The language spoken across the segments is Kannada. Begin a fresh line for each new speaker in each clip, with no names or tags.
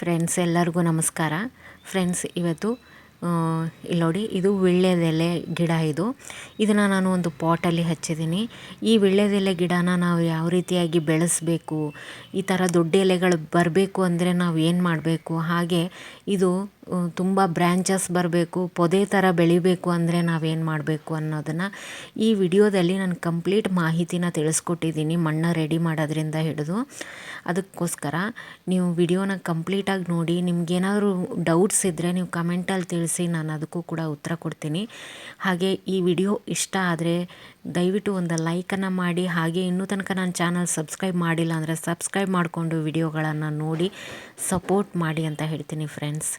ಫ್ರೆಂಡ್ಸ್ ಎಲ್ಲರಿಗೂ ನಮಸ್ಕಾರ. ಫ್ರೆಂಡ್ಸ್ ಇವತ್ತು ಇಲ್ಲಿ ನೋಡಿ, ಇದು ವೀಳ್ಯದೆಲೆ ಗಿಡ ಇದು. ಇದನ್ನು ನಾನು ಒಂದು ಪಾಟಲ್ಲಿ ಹಚ್ಚಿದ್ದೀನಿ ಈ ವೀಳ್ಯದೆಲೆ ಗಿಡನ ನಾವು ಯಾವ ರೀತಿಯಾಗಿ ಬೆಳೆಸಬೇಕು, ಈ ಥರ ದೊಡ್ಡ ಎಲೆಗಳು ಬರಬೇಕು ಅಂದರೆ ನಾವು ಏನು ಮಾಡಬೇಕು, ಹಾಗೆ ಇದು ತುಂಬ ಬ್ರ್ಯಾಂಚಸ್ ಬರಬೇಕು, ಪೊದೆ ಥರ ಬೆಳಿಬೇಕು ಅಂದರೆ ನಾವೇನು ಮಾಡಬೇಕು ಅನ್ನೋದನ್ನು ಈ ವಿಡಿಯೋದಲ್ಲಿ ನಾನು ಕಂಪ್ಲೀಟ್ ಮಾಹಿತಿನ ತಿಳಿಸ್ಕೊಟ್ಟಿದ್ದೀನಿ ಮಣ್ಣು ರೆಡಿ ಮಾಡೋದ್ರಿಂದ ಹಿಡಿದು. ಅದಕ್ಕೋಸ್ಕರ ನೀವು ವಿಡಿಯೋನ ಕಂಪ್ಲೀಟಾಗಿ ನೋಡಿ, ನಿಮ್ಗೇನಾದರೂ ಡೌಟ್ಸ್ ಇದ್ದರೆ ನೀವು ಕಮೆಂಟಲ್ಲಿ ತಿಳಿಸಿ. ನಾನು ಅದಕ್ಕೂ ಕೂಡ ಉತ್ತರ ಕೊಡ್ತೀನಿ. ಹಾಗೆ ಈ ವಿಡಿಯೋ ಇಷ್ಟ ಆದರೆ ದಯವಿಟ್ಟು ಒಂದು ಲೈಕನ್ನು ಮಾಡಿ, ಹಾಗೆ ಇನ್ನೂ ತನಕ ನನ್ನ ಚಾನಲ್ ಸಬ್ಸ್ಕ್ರೈಬ್ ಮಾಡಿಲ್ಲ ಅಂದರೆ ಸಬ್ಸ್ಕ್ರೈಬ್ ಮಾಡಿಕೊಂಡು ವಿಡಿಯೋಗಳನ್ನು ನೋಡಿ ಸಪೋರ್ಟ್ ಮಾಡಿ ಅಂತ ಹೇಳ್ತೀನಿ ಫ್ರೆಂಡ್ಸ್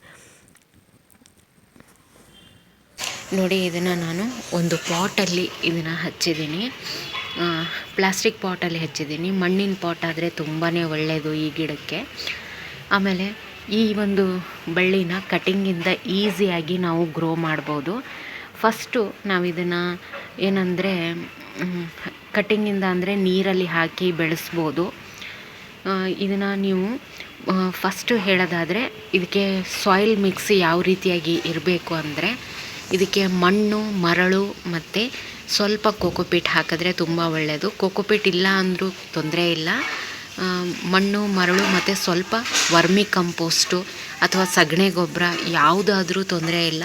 ನೋಡಿ, ಇದನ್ನು ನಾನು ಒಂದು ಪಾಟಲ್ಲಿ ಇದನ್ನು ಹಚ್ಚಿದ್ದೀನಿ. ಪ್ಲಾಸ್ಟಿಕ್ ಪಾಟಲ್ಲಿ ಹಚ್ಚಿದ್ದೀನಿ. ಮಣ್ಣಿನ ಪಾಟ್ ಆದರೆ ತುಂಬಾ ಒಳ್ಳೆಯದು ಈ ಗಿಡಕ್ಕೆ. ಆಮೇಲೆ ಈ ಒಂದು ಬಳ್ಳಿನ ಕಟಿಂಗಿಂದ ಈಸಿಯಾಗಿ ನಾವು ಗ್ರೋ ಮಾಡ್ಬೋದು. ಫಸ್ಟು ನಾವು ಇದನ್ನು ಏನಂದರೆ ಕಟಿಂಗಿಂದ ಅಂದರೆ ನೀರಲ್ಲಿ ಹಾಕಿ ಬೆಳೆಸ್ಬೋದು. ಇದನ್ನು ನೀವು ಫಸ್ಟು ಹೇಳೋದಾದರೆ, ಇದಕ್ಕೆ ಸಾಯಿಲ್ ಮಿಕ್ಸ್ ಯಾವ ರೀತಿಯಾಗಿ ಇರಬೇಕು ಅಂದರೆ, ಇದಕ್ಕೆ ಮಣ್ಣು, ಮರಳು ಮತ್ತು ಸ್ವಲ್ಪ ಕೋಕೋಪೀಟ್ ಹಾಕಿದ್ರೆ ತುಂಬ ಒಳ್ಳೆಯದು ಕೋಕೋಪೀಟ್ ಇಲ್ಲ ಅಂದರೂ ತೊಂದರೆ ಇಲ್ಲ. ಮಣ್ಣು, ಮರಳು ಮತ್ತು ಸ್ವಲ್ಪ ವರ್ಮಿ ಕಂಪೋಸ್ಟು ಅಥವಾ ಸಗಣಿ ಗೊಬ್ಬರ ಯಾವುದಾದ್ರೂ ತೊಂದರೆ ಇಲ್ಲ.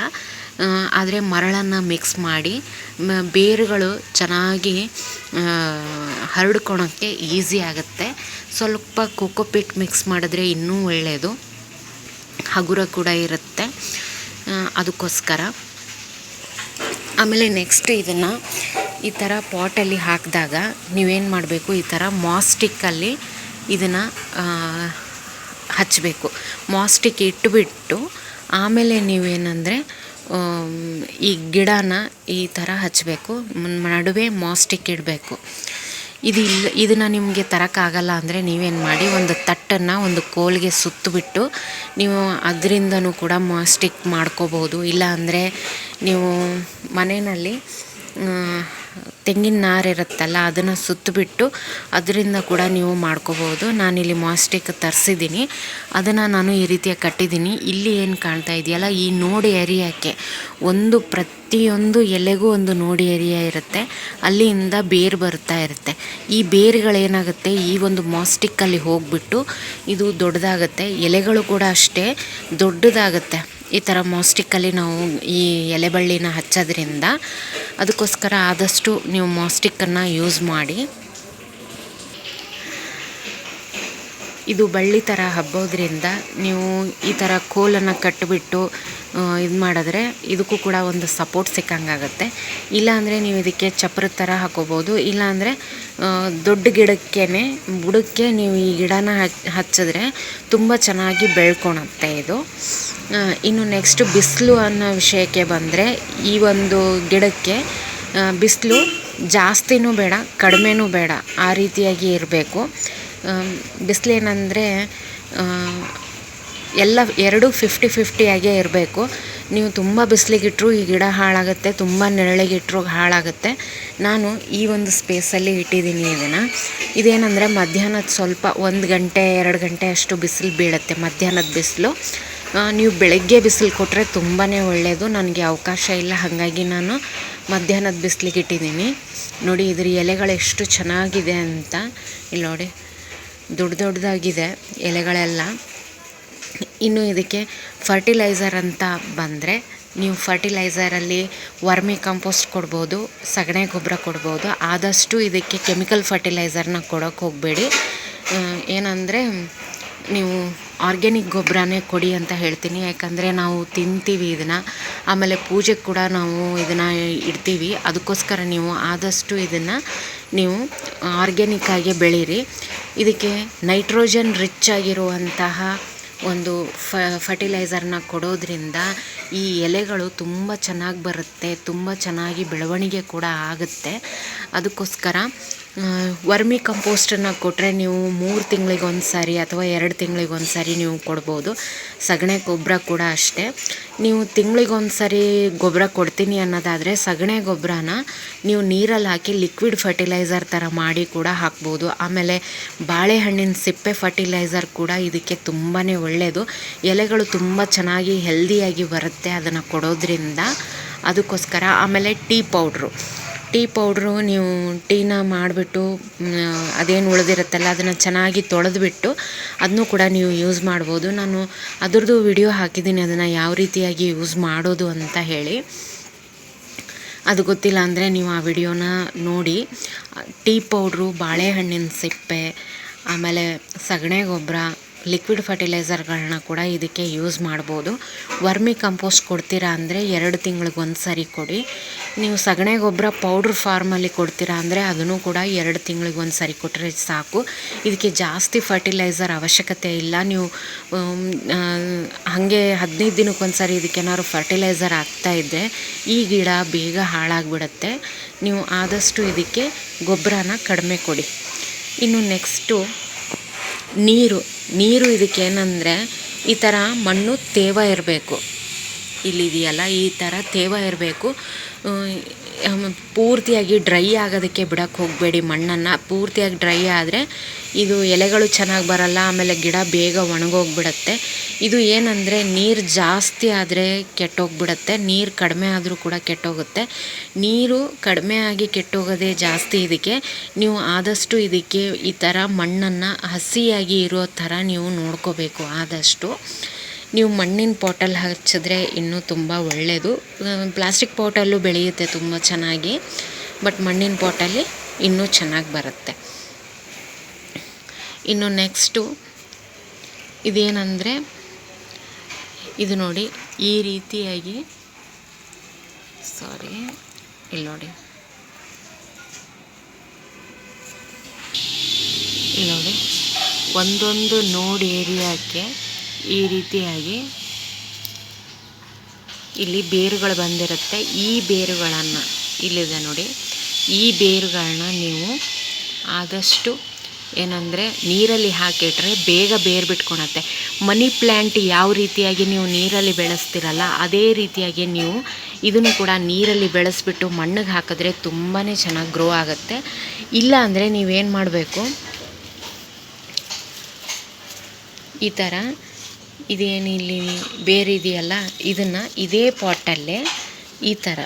ಆದರೆ ಮರಳನ್ನು ಮಿಕ್ಸ್ ಮಾಡಿ ಬೇರುಗಳು ಚೆನ್ನಾಗಿ ಹರಡ್ಕೊಳಕ್ಕೆ ಈಸಿ ಆಗುತ್ತೆ. ಸ್ವಲ್ಪ ಕೋಕೋಪಿಟ್ ಮಿಕ್ಸ್ ಮಾಡಿದ್ರೆ ಇನ್ನೂ ಒಳ್ಳೆಯದು ಹಗುರ ಕೂಡ ಇರುತ್ತೆ. ಅದಕ್ಕೋಸ್ಕರ. ಆಮೇಲೆ ನೆಕ್ಸ್ಟ್ ಇದನ್ನು ಈ ಥರ ಪಾಟಲ್ಲಿ ಹಾಕಿದಾಗ ನೀವೇನು ಮಾಡಬೇಕು? ಈ ಥರ ಮಾಸ್ಟಿಕ್ಕಲ್ಲಿ ಇದನ್ನು ಹಚ್ಚಬೇಕು ಮಾಸ್ಟಿಕ್ ಇಟ್ಬಿಟ್ಟು, ಆಮೇಲೆ ನೀವೇನಂದರೆ ಈ ಗಿಡನ ಈ ಥರ ಹಚ್ಚಬೇಕು ನಡುವೆ ಮಾಸ್ಟಿಕ್ ಇಡಬೇಕು. ಇದು ಇಲ್ಲ, ಇದನ್ನು ನಿಮಗೆ ತರೋಕ್ಕಾಗಲ್ಲ ಅಂದರೆ ನೀವೇನು ಮಾಡಿ ಒಂದು ತಟ್ಟನ್ನು ಒಂದು ಕೋಲ್ಗೆ ಸುತ್ತಬಿಟ್ಟು, ನೀವು ಅದರಿಂದನೂ ಕೂಡ ಮಾಸ್ಟಿಕ್ ಮಾಡ್ಕೋಬೋದು ಇಲ್ಲ ಅಂದರೆ ನೀವು ಮನೆಯಲ್ಲಿ ತೆಂಗಿನ ನಾರು ಇರುತ್ತಲ್ಲ, ಅದನ್ನು ಸುತ್ತಬಿಟ್ಟು ಅದರಿಂದ ಕೂಡ ನೀವು ಮಾಡ್ಕೋಬೋದು ನಾನಿಲ್ಲಿ ಮಾಸ್ಟಿಕ್ ತರಿಸಿದ್ದೀನಿ. ಅದನ್ನು ನಾನು ಈ ರೀತಿಯಾಗಿ ಕಟ್ಟಿದ್ದೀನಿ. ಇಲ್ಲಿ ಏನು ಕಾಣ್ತಾ ಇದೆಯಲ್ಲ, ಈ ನೋಡಿ ಎರಿಯೋಕ್ಕೆ ಒಂದು ಪ್ರತಿಯೊಂದು ಎಲೆಗೂ ಒಂದು ನೋಡಿ ಎರಿಯ ಇರುತ್ತೆ. ಅಲ್ಲಿಂದ ಬೇರು ಬರ್ತಾ ಇರುತ್ತೆ. ಈ ಬೇರುಗಳೇನಾಗುತ್ತೆ ಈ ಒಂದು ಮಾಸ್ಟಿಕ್ಕಲ್ಲಿ ಹೋಗಿಬಿಟ್ಟು ಇದು ದೊಡ್ಡದಾಗುತ್ತೆ. ಎಲೆಗಳು ಕೂಡ ಅಷ್ಟೇ, ದೊಡ್ಡದಾಗುತ್ತೆ. ಈ ಥರ ಮಾಸ್ಟಿಕ್ಕಲ್ಲಿ ನಾವು ಈ ಎಲೆಬಳ್ಳಿನ ಹಚ್ಚೋದ್ರಿಂದ ಅದಕ್ಕೋಸ್ಕರ ಆದಷ್ಟು ನೀವು ಮಾಸ್ಟಿಕ್ಕನ್ನು ಯೂಸ್ ಮಾಡಿ. ಇದು ಬಳ್ಳಿ ಥರ ಹಬ್ಬೋದ್ರಿಂದ ನೀವು ಈ ಥರ ಕೋಲನ್ನು ಕಟ್ಟಿಬಿಟ್ಟು ಇದು ಮಾಡಿದ್ರೆ ಇದಕ್ಕೂ ಕೂಡ ಒಂದು ಸಪೋರ್ಟ್ ಸಿಕ್ಕಂಗಾಗುತ್ತೆ. ಇಲ್ಲಾಂದರೆ ನೀವು ಇದಕ್ಕೆ ಚಪ್ರದ ಥರ ಹಾಕೋಬೋದು. ಇಲ್ಲಾಂದರೆ ದೊಡ್ಡ ಗಿಡಕ್ಕೇ ಬುಡಕ್ಕೆ ನೀವು ಈ ಗಿಡನ ಹಚ್ಚಿದ್ರೆ ತುಂಬ ಚೆನ್ನಾಗಿ ಬೆಳ್ಕೊಳತ್ತೆ ಇದು. ಇನ್ನು ನೆಕ್ಸ್ಟ್ ಬಿಸಿಲು ಅನ್ನೋ ವಿಷಯಕ್ಕೆ ಬಂದರೆ ಈ ಒಂದು ಗಿಡಕ್ಕೆ ಬಿಸಿಲು ಜಾಸ್ತಿನೂ ಬೇಡ, ಕಡಿಮೆನೂ ಬೇಡ, ಆ ರೀತಿಯಾಗಿ ಇರಬೇಕು. ಬಿಸಿಲೇನಂದರೆ ಎಲ್ಲ ಎರಡು ಫಿಫ್ಟಿ ಫಿಫ್ಟಿಯಾಗೇ ಇರಬೇಕು. ನೀವು ತುಂಬ ಬಿಸಿಲಿಗಿಟ್ಟರು ಈ ಗಿಡ ಹಾಳಾಗುತ್ತೆ, ತುಂಬ ನೆರಳಿಗಿಟ್ಟರು ಹಾಳಾಗುತ್ತೆ. ನಾನು ಈ ಒಂದು ಸ್ಪೇಸಲ್ಲಿ ಇಟ್ಟಿದ್ದೀನಿ ಇದನ್ನು. ಇದೇನಂದರೆ ಮಧ್ಯಾಹ್ನದ ಸ್ವಲ್ಪ ಒಂದು ಗಂಟೆ, ಎರಡು ಗಂಟೆ ಅಷ್ಟು ಬಿಸಿಲು ಬೀಳುತ್ತೆ ಮಧ್ಯಾಹ್ನದ ಬಿಸಿಲು. ನೀವು ಬೆಳಗ್ಗೆ ಬಿಸಿಲು ಕೊಟ್ಟರೆ ತುಂಬಾ ಒಳ್ಳೆಯದು ನನಗೆ ಅವಕಾಶ ಇಲ್ಲ, ಹಾಗಾಗಿ ನಾನು ಮಧ್ಯಾಹ್ನದ ಬಿಸಿಲಿಗಿಟ್ಟಿದ್ದೀನಿ ನೋಡಿ, ಇದ್ರ ಎಲೆಗಳು ಎಷ್ಟು ಚೆನ್ನಾಗಿದೆ ಅಂತ. ಇಲ್ಲಿ ನೋಡಿ. ದೊಡ್ಡ ದೊಡ್ಡದಾಗಿದೆ ಎಲೆಗಳೆಲ್ಲ. ಇನ್ನು ಇದಕ್ಕೆ ಫರ್ಟಿಲೈಸರ್ ಅಂತ ಬಂದರೆ ನೀವು ಫರ್ಟಿಲೈಸರಲ್ಲಿ ವರ್ಮಿ ಕಂಪೋಸ್ಟ್ ಕೊಡ್ಬೋದು, ಸಗಣಿ ಗೊಬ್ಬರ ಕೊಡ್ಬೋದು, ಆದಷ್ಟು ಇದಕ್ಕೆ ಕೆಮಿಕಲ್ ಫರ್ಟಿಲೈಸರ್ನ ಕೊಡೋಕ್ಕೆ ಹೋಗಬೇಡಿ. ಏನಂದರೆ ನೀವು ಆರ್ಗ್ಯಾನಿಕ್ ಗೊಬ್ಬರನೇ ಕೊಡಿ ಅಂತ ಹೇಳ್ತೀನಿ, ಯಾಕಂದರೆ ನಾವು ತಿಂತೀವಿ ಇದನ್ನು. ಆಮೇಲೆ ಪೂಜೆಗೆ ಕೂಡ ನಾವು ಇದನ್ನು ಇಡ್ತೀವಿ. ಅದಕ್ಕೋಸ್ಕರ ನೀವು ಆದಷ್ಟು ಇದನ್ನು ನೀವು ಆರ್ಗ್ಯಾನಿಕ್ಕಾಗಿ ಬೆಳೀರಿ. ಇದಕ್ಕೆ ನೈಟ್ರೋಜನ್ ರಿಚ್ ಆಗಿರುವಂತಹ ಒಂದು ಫ ಫರ್ಟಿಲೈಸರ್ನ ಕೊಡೋದ್ರಿಂದ ಈ ಎಲೆಗಳು ತುಂಬ ಚೆನ್ನಾಗಿ ಬರುತ್ತೆ, ತುಂಬ ಚೆನ್ನಾಗಿ ಬೆಳವಣಿಗೆ ಕೂಡ ಆಗುತ್ತೆ. ಅದಕ್ಕೋಸ್ಕರ ವರ್ಮಿ ಕಂಪೋಸ್ಟನ್ನು ಕೊಟ್ಟರೆ ನೀವು ಮೂರು ತಿಂಗಳಿಗೆ ಒಂದು ಸಾರಿ ಅಥವಾ ಎರಡು ತಿಂಗಳಿಗೆ ಒಂದು ಸಾರಿ ನೀವು ಕೊಡ್ಬೋದು. ಸಗಣಿ ಗೊಬ್ಬರ ಕೂಡ ಅಷ್ಟೇ. ನೀವು ತಿಂಗಳಿಗೆ ಒಂದು ಸಾರಿ ಗೊಬ್ಬರ ಕೊಡ್ತೀನಿ ಅನ್ನೋದಾದರೆ ಸಗಣಿ ಗೊಬ್ಬರನ ನೀವು ನೀರಲ್ಲಿ ಹಾಕಿ ಲಿಕ್ವಿಡ್ ಫರ್ಟಿಲೈಸರ್ ಥರ ಮಾಡಿ ಕೂಡ ಹಾಕ್ಬೋದು. ಆಮೇಲೆ ಬಾಳೆಹಣ್ಣಿನ ಸಿಪ್ಪೆ ಫರ್ಟಿಲೈಸರ್ ಕೂಡ ಇದಕ್ಕೆ ತುಂಬಾ ಒಳ್ಳೆಯದು ಎಲೆಗಳು ತುಂಬ ಚೆನ್ನಾಗಿ ಹೆಲ್ದಿಯಾಗಿ ಬರುತ್ತೆ ಅದನ್ನು ಕೊಡೋದ್ರಿಂದ. ಅದಕ್ಕೋಸ್ಕರ ಆಮೇಲೆ ಟೀ ಪೌಡ್ರು. ಟೀ ಪೌಡ್ರು ನೀವು ಟೀನ ಮಾಡಿಬಿಟ್ಟು ಅದೇನು ಉಳಿದಿರುತ್ತಲ್ಲ, ಅದನ್ನು ಚೆನ್ನಾಗಿ ತೊಳೆದುಬಿಟ್ಟು ಅದನ್ನು ಕೂಡ ನೀವು ಯೂಸ್ ಮಾಡ್ಬೋದು. ನಾನು ಅದ್ರದ್ದು ವಿಡಿಯೋ ಹಾಕಿದ್ದೀನಿ, ಅದನ್ನು ಯಾವ ರೀತಿಯಾಗಿ ಯೂಸ್ ಮಾಡೋದು ಅಂತ ಹೇಳಿ. ಅದು ಗೊತ್ತಿಲ್ಲ ಅಂದರೆ ನೀವು ಆ ವಿಡಿಯೋನ ನೋಡಿ. ಟೀ ಪೌಡ್ರು, ಬಾಳೆಹಣ್ಣಿನ ಸಿಪ್ಪೆ, ಆಮೇಲೆ ಸಗಣಿ ಗೊಬ್ಬರ ಲಿಕ್ವಿಡ್ ಫರ್ಟಿಲೈಸರ್ಗಳನ್ನ ಕೂಡ ಇದಕ್ಕೆ ಯೂಸ್ ಮಾಡ್ಬೋದು. ವರ್ಮಿ ಕಂಪೋಸ್ಟ್ ಕೊಡ್ತೀರಾ ಅಂದರೆ ಎರಡು ತಿಂಗಳಿಗೆ ಒಂದು ಸಾರಿ ಕೊಡಿ. ನೀವು ಸಗಣಿ ಗೊಬ್ಬರ ಪೌಡ್ರ್ ಫಾರ್ಮಲ್ಲಿ ಕೊಡ್ತೀರಾ ಅಂದರೆ ಅದನ್ನು ಕೂಡ ಎರಡು ತಿಂಗಳಿಗೆ ಒಂದು ಸಾರಿ ಕೊಟ್ಟರೆ ಸಾಕು. ಇದಕ್ಕೆ ಜಾಸ್ತಿ ಫರ್ಟಿಲೈಸರ್ ಅವಶ್ಯಕತೆ ಇಲ್ಲ. ನೀವು ಹಾಗೆ ಹದಿನೈದು ದಿನಕ್ಕೊಂದು ಸಾರಿ ಇದಕ್ಕೇನಾದ್ರು ಫರ್ಟಿಲೈಸರ್ ಇದ್ದರೆ ಈ ಗಿಡ ಬೇಗ ಹಾಳಾಗಿಬಿಡತ್ತೆ. ನೀವು ಆದಷ್ಟು ಇದಕ್ಕೆ ಗೊಬ್ಬರನ ಕಡಿಮೆ ಕೊಡಿ. ಇನ್ನು ನೆಕ್ಸ್ಟು ನೀರು. ನೀರು ಇದಕ್ಕೆ ಏನಂದರೆ ಈ ಥರ ಮಣ್ಣು ತೇವ ಇರಬೇಕು. ಇಲ್ಲಿದೆಯಲ್ಲ ಈ ಥರ ತೇವ ಇರಬೇಕು. ಪೂರ್ತಿಯಾಗಿ ಡ್ರೈ ಆಗೋದಕ್ಕೆ ಬಿಡೋಕ್ಕೆ ಹೋಗಬೇಡಿ ಮಣ್ಣನ್ನು. ಪೂರ್ತಿಯಾಗಿ ಡ್ರೈ ಆದರೆ ಇದು ಎಲೆಗಳು ಚೆನ್ನಾಗಿ ಬರಲ್ಲ, ಆಮೇಲೆ ಗಿಡ ಬೇಗ ಒಣಗೋಗ್ಬಿಡತ್ತೆ. ಇದು ಏನಂದರೆ ನೀರು ಜಾಸ್ತಿ ಆದರೆ ಕೆಟ್ಟೋಗ್ಬಿಡತ್ತೆ, ನೀರು ಕಡಿಮೆ ಆದರೂ ಕೂಡ ಕೆಟ್ಟೋಗುತ್ತೆ. ನೀರು ಕಡಿಮೆ ಆಗಿ ಕೆಟ್ಟೋಗೋದೇ ಜಾಸ್ತಿ ಇದಕ್ಕೆ. ನೀವು ಆದಷ್ಟು ಇದಕ್ಕೆ ಈ ಥರ ಮಣ್ಣನ್ನು ಹಸಿಯಾಗಿ ಇರೋ ಥರ ನೀವು ನೋಡ್ಕೋಬೇಕು ಆದಷ್ಟು. ನೀವು ಮಣ್ಣಿನ ಪಾಟಲ್ಲಿ ಹಚ್ಚಿದ್ರೆ ಇನ್ನೂ ತುಂಬ ಒಳ್ಳೆಯದು ಪ್ಲಾಸ್ಟಿಕ್ ಪಾಟಲ್ಲು ಬೆಳೆಯುತ್ತೆ ತುಂಬ ಚೆನ್ನಾಗಿ, ಬಟ್ ಮಣ್ಣಿನ ಪಾಟಲ್ಲಿ ಇನ್ನೂ ಚೆನ್ನಾಗಿ ಬರುತ್ತೆ. ಇನ್ನು ನೆಕ್ಸ್ಟು, ಇದೇನೆಂದರೆ, ಇದು ನೋಡಿ, ಈ ರೀತಿಯಾಗಿ, ಸಾರಿ, ಇಲ್ಲಿ ನೋಡಿ. ಇಲ್ಲಿ ನೋಡಿ, ಒಂದೊಂದು ನೋಡ್ ಏರಿಯಾಕ್ಕೆ ಈ ರೀತಿಯಾಗಿ ಇಲ್ಲಿ ಬೇರುಗಳು ಬಂದಿರುತ್ತೆ. ಈ ಬೇರುಗಳನ್ನು ಇಲ್ಲಿದೆ ನೋಡಿ. ಈ ಬೇರುಗಳನ್ನ ನೀವು ಆದಷ್ಟು ಏನಂದರೆ ನೀರಲ್ಲಿ ಹಾಕಿಟ್ರೆ ಬೇಗ ಬೇರು ಬಿಟ್ಕೊಳತ್ತೆ ಮನಿ ಪ್ಲ್ಯಾಂಟ್ ಯಾವ ರೀತಿಯಾಗಿ ನೀವು ನೀರಲ್ಲಿ ಬೆಳೆಸ್ತಿರಲ್ಲ, ಅದೇ ರೀತಿಯಾಗಿ ನೀವು ಇದನ್ನು ಕೂಡ ನೀರಲ್ಲಿ ಬೆಳೆಸ್ಬಿಟ್ಟು ಮಣ್ಣಿಗೆ ಹಾಕಿದ್ರೆ ತುಂಬಾ ಚೆನ್ನಾಗಿ ಗ್ರೋ ಆಗುತ್ತೆ. ಇಲ್ಲ ಅಂದರೆ ನೀವೇನು ಮಾಡಬೇಕು? ಈ ಥರ ಇದೇನು ಇಲ್ಲಿ ಬೇರೆ ಇದೆಯಲ್ಲ? ಇದನ್ನು ಇದೇ ಪಾಟಲ್ಲೇ ಈ ಥರ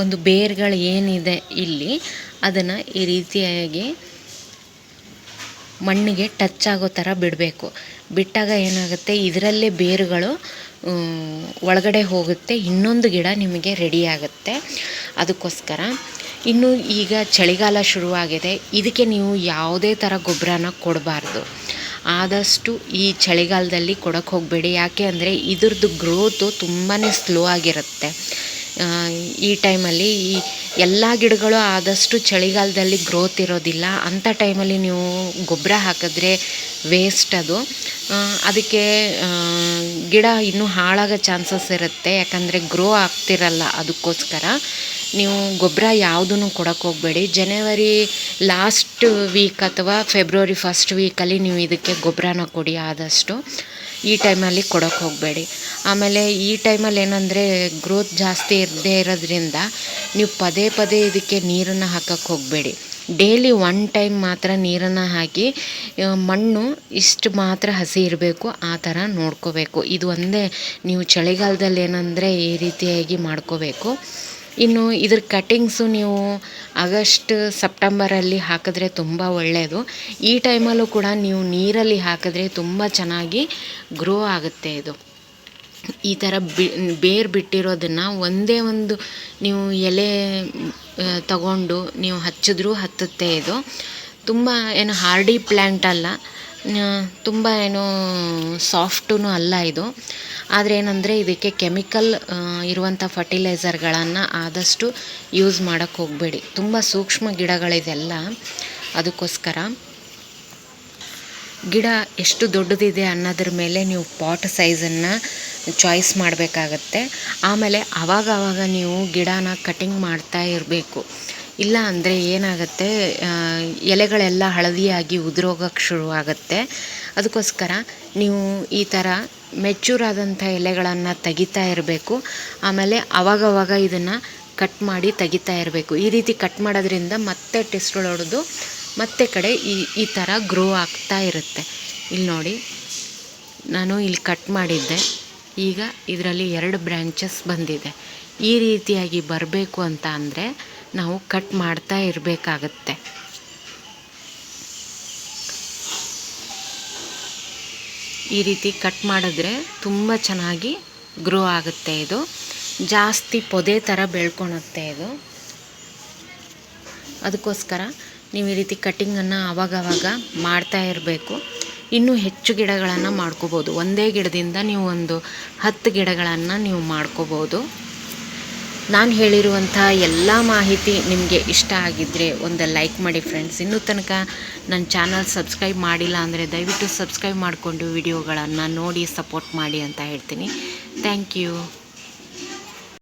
ಒಂದು ಬೇರುಗಳು ಏನಿದೆ ಇಲ್ಲಿ, ಅದನ್ನು ಈ ರೀತಿಯಾಗಿ ಮಣ್ಣಿಗೆ ಟಚ್ ಆಗೋ ಥರ ಬಿಡಬೇಕು. ಬಿಟ್ಟಾಗ ಏನಾಗುತ್ತೆ, ಇದರಲ್ಲೇ ಬೇರುಗಳು ಒಳಗಡೆ ಹೋಗುತ್ತೆ, ಇನ್ನೊಂದು ಗಿಡ ನಿಮಗೆ ರೆಡಿ ಆಗುತ್ತೆ. ಅದಕ್ಕೋಸ್ಕರ ಇನ್ನು ಈಗ ಚಳಿಗಾಲ ಶುರುವಾಗಿದೆ. ಇದಕ್ಕೆ ನೀವು ಯಾವುದೇ ಥರ ಗೊಬ್ಬರನ ಕೊಡಬಾರ್ದು. ಆದಷ್ಟು ಈ ಚಳಿಗಾಲದಲ್ಲಿ ಕೊಡೋಕ್ಕೆ ಹೋಗಬೇಡಿ. ಯಾಕೆ ಅಂದರೆ ಇದ್ರದ್ದು ಗ್ರೋತು ತುಂಬಾ ಸ್ಲೋ ಆಗಿರುತ್ತೆ. ಈ ಟೈಮಲ್ಲಿ ಈ ಎಲ್ಲ ಗಿಡಗಳು ಆದಷ್ಟು ಚಳಿಗಾಲದಲ್ಲಿ ಗ್ರೋತ್ ಇರೋದಿಲ್ಲ. ಅಂಥ ಟೈಮಲ್ಲಿ ನೀವು ಗೊಬ್ಬರ ಹಾಕಿದ್ರೆ ವೇಸ್ಟ್ ಅದು. ಅದಕ್ಕೆ ಗಿಡ ಇನ್ನೂ ಹಾಳಾಗೋ ಚಾನ್ಸಸ್ ಇರುತ್ತೆ. ಯಾಕಂದರೆ ಗ್ರೋ ಆಗ್ತಿರಲ್ಲ ಅದಕ್ಕೋಸ್ಕರ. ನೀವು ಗೊಬ್ಬರ ಯಾವುದನ್ನು ಕೊಡೋಕ್ಕೆ ಹೋಗಬೇಡಿ. ಜನವರಿ ಲಾಸ್ಟ್ ವೀಕ್ ಅಥವಾ ಫೆಬ್ರವರಿ ಫಸ್ಟ್ ವೀಕಲ್ಲಿ ನೀವು ಇದಕ್ಕೆ ಗೊಬ್ಬರನ ಕೊಡಿ ಆದಷ್ಟು. ಈ ಟೈಮಲ್ಲಿ ಕೊಡೋಕ್ಕೆ ಹೋಗಬೇಡಿ. ಆಮೇಲೆ ಈ ಟೈಮಲ್ಲಿ ಏನಂದರೆ ಗ್ರೋತ್ ಜಾಸ್ತಿ ಇರದೇ ಇರೋದ್ರಿಂದ ನೀವು ಪದೇ ಪದೇ ಇದಕ್ಕೆ ನೀರನ್ನು ಹಾಕೋಕ್ಕೆ ಹೋಗಬೇಡಿ. ಡೈಲಿ ಒನ್ ಟೈಮ್ ಮಾತ್ರ ನೀರನ್ನು ಹಾಕಿ ಮಣ್ಣು ಇಷ್ಟು ಮಾತ್ರ ಹಸಿ ಇರಬೇಕು, ಆ ಥರ ನೋಡ್ಕೋಬೇಕು. ಇದು ಒಂದೇ ನೀವು ಚಳಿಗಾಲದಲ್ಲಿ ಏನಂದರೆ ಈ ರೀತಿಯಾಗಿ ಮಾಡ್ಕೋಬೇಕು. ಇನ್ನು ಇದ್ರ ಕಟ್ಟಿಂಗ್ಸು ನೀವು ಆಗಸ್ಟ್, ಸೆಪ್ಟೆಂಬರಲ್ಲಿ ಹಾಕಿದ್ರೆ ತುಂಬ ಒಳ್ಳೆಯದು ಈ ಟೈಮಲ್ಲೂ ಕೂಡ ನೀವು ನೀರಲ್ಲಿ ಹಾಕಿದ್ರೆ ತುಂಬ ಚೆನ್ನಾಗಿ ಗ್ರೋ ಆಗುತ್ತೆ ಇದು. ಈ ಥರ ಬಿ, ಬೇರು ಬಿಟ್ಟಿರೋದನ್ನು ಒಂದೇ ಒಂದು ನೀವು ಎಲೆ ತಗೊಂಡು ನೀವು ಹಚ್ಚಿದ್ರೂ ಹತ್ತುತ್ತೆ ಇದು. ತುಂಬ ಏನು ಹಾರ್ಡಿ ಪ್ಲ್ಯಾಂಟ್ ಅಲ್ಲ. ತುಂಬ ಏನು ಸಾಫ್ಟೂ ಅಲ್ಲ ಇದು. ಆದರೆ ಏನಂದರೆ ಇದಕ್ಕೆ ಕೆಮಿಕಲ್ ಇರುವಂಥ ಫರ್ಟಿಲೈಸರ್ಗಳನ್ನು ಆದಷ್ಟು ಯೂಸ್ ಮಾಡೋಕ್ಕೆ ಹೋಗಬೇಡಿ. ತುಂಬ ಸೂಕ್ಷ್ಮ ಗಿಡಗಳಿದೆಲ್ಲ ಅದಕ್ಕೋಸ್ಕರ. ಗಿಡ ಎಷ್ಟು ದೊಡ್ಡದಿದೆ ಅನ್ನೋದ್ರ ಮೇಲೆ ನೀವು ಪಾಟ್ ಸೈಜನ್ನು ಚಾಯ್ಸ್ ಮಾಡಬೇಕಾಗತ್ತೆ. ಆಮೇಲೆ ಆವಾಗ ನೀವು ಗಿಡನ ಕಟಿಂಗ್ ಮಾಡ್ತಾ ಇರಬೇಕು. ಇಲ್ಲ ಅಂದರೆ ಏನಾಗುತ್ತೆ ಎಲೆಗಳೆಲ್ಲ ಹಳದಿಯಾಗಿ ಉದುರೋಗಕ್ಕೆ ಶುರುವಾಗುತ್ತೆ. ಅದಕ್ಕೋಸ್ಕರ ನೀವು ಈ ಥರ ಮೆಚೂರ್ ಆದಂಥ ಎಲೆಗಳನ್ನು ತೆಗಿತಾ ಇರಬೇಕು. ಆಮೇಲೆ ಅವಾಗವಾಗ ಇದನ್ನು ಕಟ್ ಮಾಡಿ ತೆಗಿತಾ ಇರಬೇಕು. ಈ ರೀತಿ ಕಟ್ ಮಾಡೋದ್ರಿಂದ ಮತ್ತೆ ಟೆಸ್ಟ್ಗಳು ಹೊಡೆದು ಮತ್ತೆ ಕಡೆ ಈ ಈ ಥರ ಗ್ರೋ ಆಗ್ತಾ ಇರುತ್ತೆ. ಇಲ್ಲಿ ನೋಡಿ, ನಾನು ಇಲ್ಲಿ ಕಟ್ ಮಾಡಿದ್ದೆ. ಈಗ ಇದರಲ್ಲಿ ಎರಡು ಬ್ರ್ಯಾಂಚಸ್ ಬಂದಿದೆ. ಈ ರೀತಿಯಾಗಿ ಬರಬೇಕು ಅಂತ ಅಂದರೆ ನಾವು ಕಟ್ ಮಾಡ್ತಾ ಇರಬೇಕಾಗತ್ತೆ. ಈ ರೀತಿ ಕಟ್ ಮಾಡಿದ್ರೆ ತುಂಬ ಚೆನ್ನಾಗಿ ಗ್ರೋ ಆಗುತ್ತೆ ಇದು. ಜಾಸ್ತಿ ಪೊದೆ ಥರ ಬೆಳ್ಕೊಳುತ್ತೆ ಇದು. ಅದಕ್ಕೋಸ್ಕರ ನೀವು ಈ ರೀತಿ ಕಟ್ಟಿಂಗನ್ನು ಆವಾಗವಾಗ ಮಾಡ್ತಾ ಇರಬೇಕು. ಇನ್ನೂ ಹೆಚ್ಚು ಗಿಡಗಳನ್ನು ಮಾಡ್ಕೋಬೋದು. ಒಂದೇ ಗಿಡದಿಂದ ನೀವು ಒಂದು ಹತ್ತು ಗಿಡಗಳನ್ನು ನೀವು ಮಾಡ್ಕೋಬೋದು. ನಾನು ಹೇಳಿರುವಂಥ ಎಲ್ಲ ಮಾಹಿತಿ ನಿಮಗೆ ಇಷ್ಟ ಆಗಿದ್ದರೆ ಒಂದು ಲೈಕ್ ಮಾಡಿ ಫ್ರೆಂಡ್ಸ್ ಇನ್ನೂ ತನಕ ನನ್ನ ಚಾನಲ್ ಸಬ್ಸ್ಕ್ರೈಬ್ ಮಾಡಿಲ್ಲ ಅಂದರೆ ದಯವಿಟ್ಟು ಸಬ್ಸ್ಕ್ರೈಬ್ ಮಾಡಿಕೊಂಡು ವಿಡಿಯೋಗಳನ್ನು ನೋಡಿ ಸಪೋರ್ಟ್ ಮಾಡಿ ಅಂತ ಹೇಳ್ತೀನಿ. Thank you